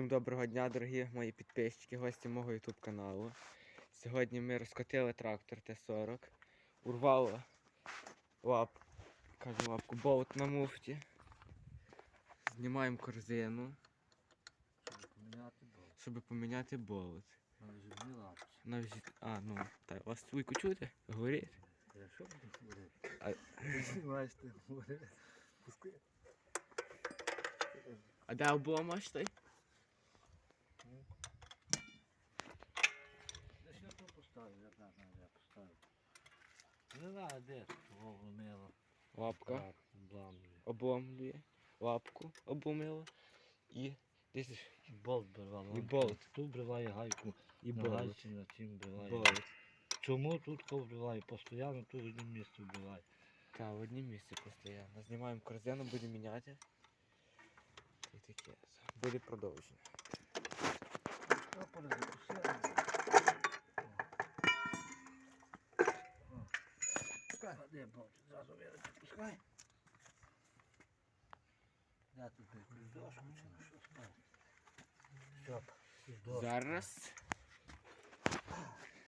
Всім доброго дня, дорогі мої підписчики, гості мого YouTube каналу. Сьогодні ми розкотили трактор Т-40, урвало лап, кажу лапку, болт на муфті. Знімаємо корзину, Щоб поміняти болт. щоб поміняти болт. На вживні А, ну, так, вас твійку чути? Говорить? Буду говорити? А де обломаш той? Десь я тут поставив, я поставив. Не знаю, де тут. Лапка Так, обламує. обломлює, лапку обломило і десь Болт бривав. І болт. Тут бриває гайку. і на болт. гайці на цим бриває. Болт. Чому тут ковбриває? Постійно тут в одному місці вбиває. Так, в однім місці постійно. Знімаємо корзину, будемо міняти. І таке. Буде продовження. А де болт? Зразу вилити. Пускай. Я тут дошку чи на що ставити. Щоб. Зараз